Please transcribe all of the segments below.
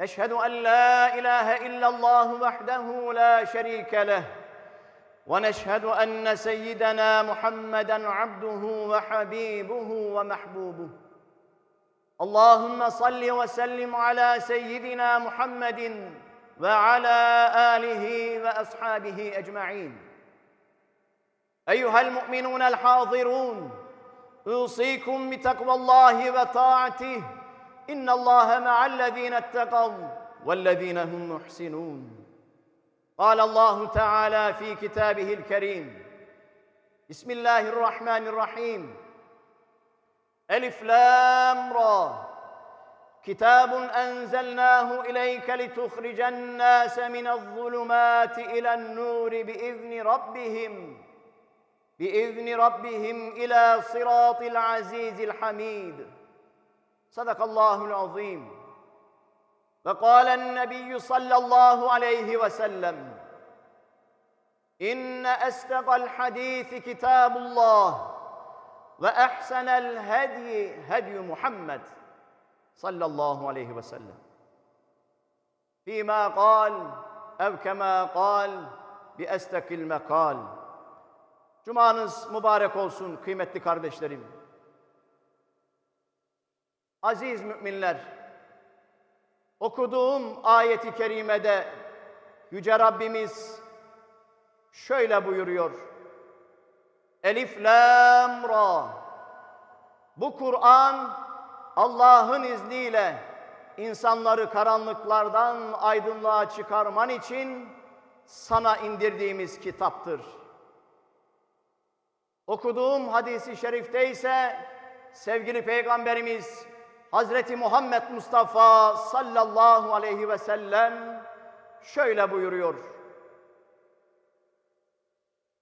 نشهد أن لا إله إلا الله وحده لا شريك له ونشهد أن سيدنا محمدا عبده وحبيبه ومحبوبه. اللهم صل وسلم على سيدنا محمد وعلى آله وأصحابه أجمعين. أيها المؤمنون الحاضرون أوصيكم بتقوى الله وطاعته. ان الله مع الذين اتقوا والذين هم محسنون. قال الله تعالى في كتابه الكريم بسم الله الرحمن الرحيم. الف لام را كتاب انزلناه اليك لتخرج الناس من الظلمات إلى النور باذن ربهم باذن ربهم إلى صراط العزيز الحميد. صدق الله العظيم وقال النبي صلى الله عليه وسلم ان اصدق الحديث كتاب الله واحسن الهدي هدي محمد صلى الله عليه وسلم فيما قال او كما قال باستك المقال Cumanız mübarek olsun kıymetli kardeşlerim. Aziz müminler, okuduğum ayeti kerimede Yüce Rabbimiz şöyle buyuruyor. Elif Lam Ra. Bu Kur'an Allah'ın izniyle insanları karanlıklardan aydınlığa çıkarman için sana indirdiğimiz kitaptır. Okuduğum hadisi şerifte ise sevgili Peygamberimiz Hazreti Muhammed Mustafa sallallahu aleyhi ve sellem şöyle buyuruyor.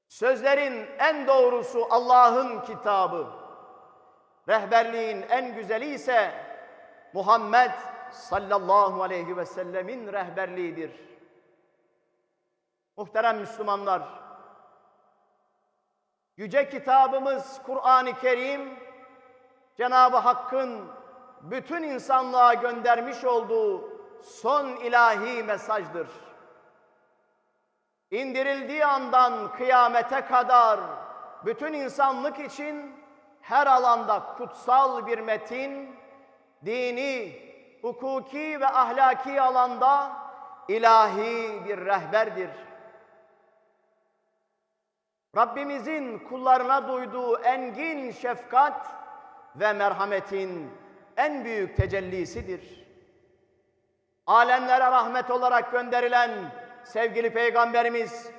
Sözlerin en doğrusu Allah'ın kitabı. Rehberliğin en güzeli ise Muhammed sallallahu aleyhi ve sellemin rehberliğidir. Muhterem Müslümanlar, Yüce kitabımız Kur'an-ı Kerim, Cenab-ı Hakk'ın bütün insanlığa göndermiş olduğu son ilahi mesajdır. İndirildiği andan kıyamete kadar bütün insanlık için her alanda kutsal bir metin, dini, hukuki ve ahlaki alanda ilahi bir rehberdir. Rabbimizin kullarına duyduğu engin şefkat ve merhametin en büyük tecellisidir. Alemlere rahmet olarak gönderilen sevgili Peygamberimiz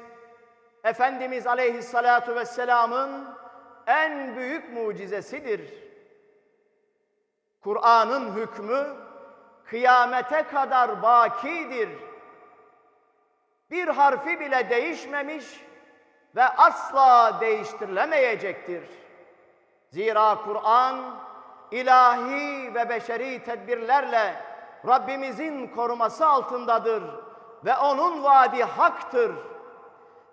Efendimiz Aleyhissalatu vesselamın en büyük mucizesidir. Kur'an'ın hükmü kıyamete kadar bakidir. Bir harfi bile değişmemiş ve asla değiştirilemeyecektir. Zira Kur'an ilahi ve beşeri tedbirlerle Rabbimizin koruması altındadır ve onun vaadi haktır.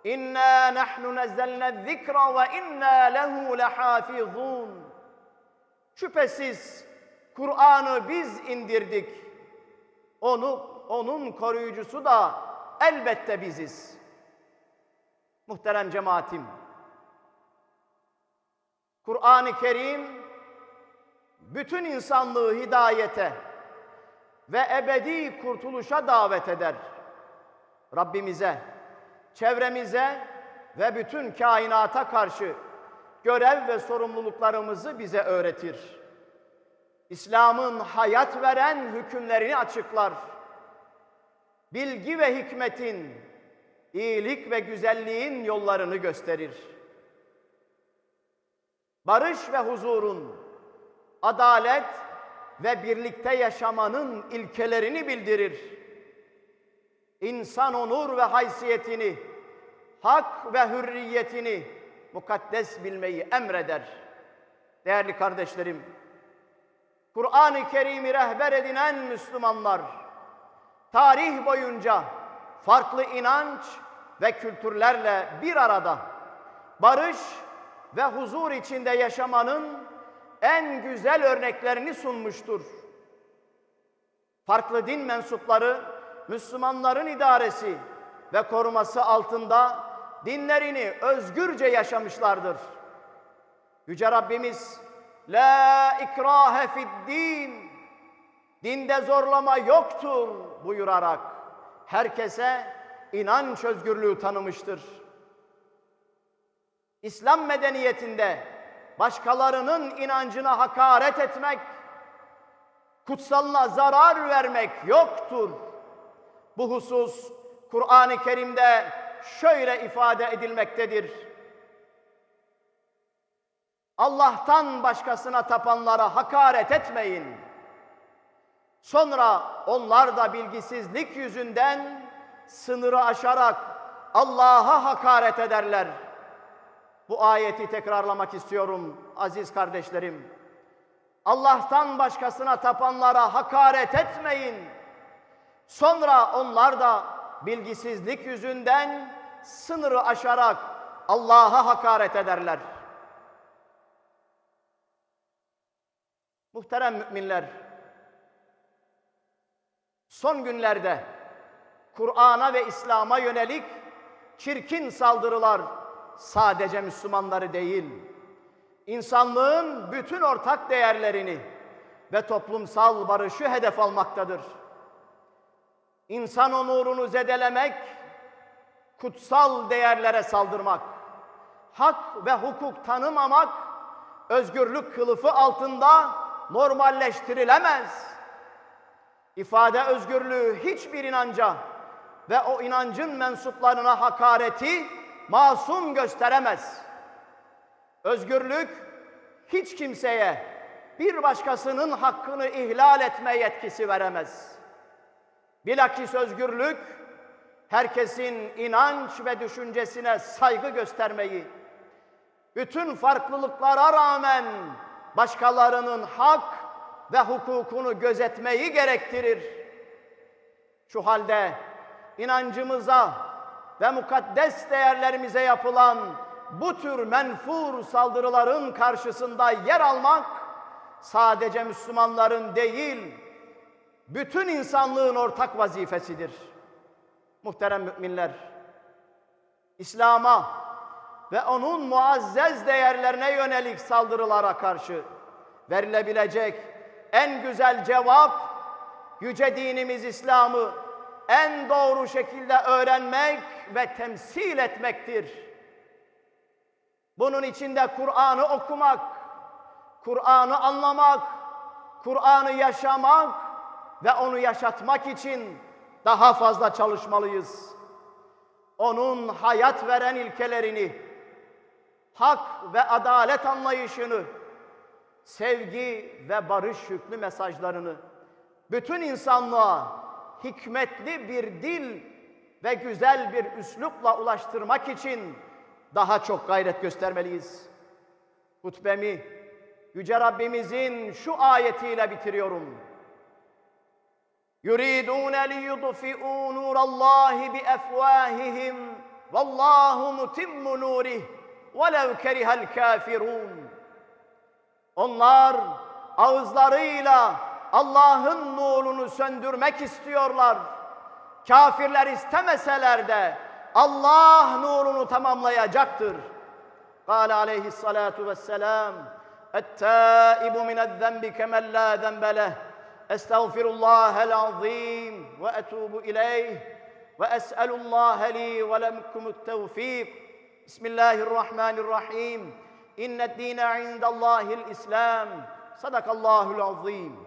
İnna nahnu nazzalna zikra ve inna lehu lehafizun. Şüphesiz Kur'an'ı biz indirdik. Onu onun koruyucusu da elbette biziz. Muhterem cemaatim. Kur'an-ı Kerim bütün insanlığı hidayete ve ebedi kurtuluşa davet eder. Rabbimize, çevremize ve bütün kainata karşı görev ve sorumluluklarımızı bize öğretir. İslam'ın hayat veren hükümlerini açıklar. Bilgi ve hikmetin, iyilik ve güzelliğin yollarını gösterir. Barış ve huzurun, adalet ve birlikte yaşamanın ilkelerini bildirir. İnsan onur ve haysiyetini hak ve hürriyetini mukaddes bilmeyi emreder. Değerli kardeşlerim, Kur'an-ı Kerim'i rehber edinen Müslümanlar, tarih boyunca farklı inanç ve kültürlerle bir arada barış ve huzur içinde yaşamanın en güzel örneklerini sunmuştur. Farklı din mensupları Müslümanların idaresi ve koruması altında dinlerini özgürce yaşamışlardır. Yüce Rabbimiz La ikrahe fid din Dinde zorlama yoktur buyurarak herkese inanç özgürlüğü tanımıştır. İslam medeniyetinde başkalarının inancına hakaret etmek, kutsalına zarar vermek yoktur. Bu husus Kur'an-ı Kerim'de şöyle ifade edilmektedir. Allah'tan başkasına tapanlara hakaret etmeyin. Sonra onlar da bilgisizlik yüzünden sınırı aşarak Allah'a hakaret ederler. Bu ayeti tekrarlamak istiyorum aziz kardeşlerim. Allah'tan başkasına tapanlara hakaret etmeyin. Sonra onlar da bilgisizlik yüzünden sınırı aşarak Allah'a hakaret ederler. Muhterem müminler, son günlerde Kur'an'a ve İslam'a yönelik çirkin saldırılar sadece Müslümanları değil, insanlığın bütün ortak değerlerini ve toplumsal barışı hedef almaktadır. İnsan onurunu zedelemek, kutsal değerlere saldırmak, hak ve hukuk tanımamak, özgürlük kılıfı altında normalleştirilemez. İfade özgürlüğü hiçbir inanca ve o inancın mensuplarına hakareti masum gösteremez. Özgürlük hiç kimseye bir başkasının hakkını ihlal etme yetkisi veremez. Bilakis özgürlük herkesin inanç ve düşüncesine saygı göstermeyi, bütün farklılıklara rağmen başkalarının hak ve hukukunu gözetmeyi gerektirir. Şu halde inancımıza ve mukaddes değerlerimize yapılan bu tür menfur saldırıların karşısında yer almak sadece Müslümanların değil, bütün insanlığın ortak vazifesidir. Muhterem müminler, İslam'a ve onun muazzez değerlerine yönelik saldırılara karşı verilebilecek en güzel cevap yüce dinimiz İslam'ı en doğru şekilde öğrenmek ve temsil etmektir. Bunun içinde Kur'an'ı okumak, Kur'an'ı anlamak, Kur'an'ı yaşamak ve onu yaşatmak için daha fazla çalışmalıyız. Onun hayat veren ilkelerini, hak ve adalet anlayışını, sevgi ve barış yüklü mesajlarını bütün insanlığa hikmetli bir dil ve güzel bir üslupla ulaştırmak için daha çok gayret göstermeliyiz. Hutbemi Yüce Rabbimizin şu ayetiyle bitiriyorum. يُرِيدُونَ لِيُطْفِئُوا نُورَ اللّٰهِ بِأَفْوَاهِهِمْ وَاللّٰهُ مُتِمُّ نُورِهِ وَلَوْ كَرِهَ الْكَافِرُونَ Onlar ağızlarıyla Allah'ın nurunu söndürmek istiyorlar. Kafirler istemeseler de Allah nurunu tamamlayacaktır. Kale aleyhissalatu vesselam Ettaibu mined-zenbi kemen la zenbe leh. Estağfirullahel azim ve etubu ileyh. Ve es'elullah li ve lemkumut tevfik. Bismillahirrahmanirrahim. İnned dine indallahil İslam. Sadakallahul azim.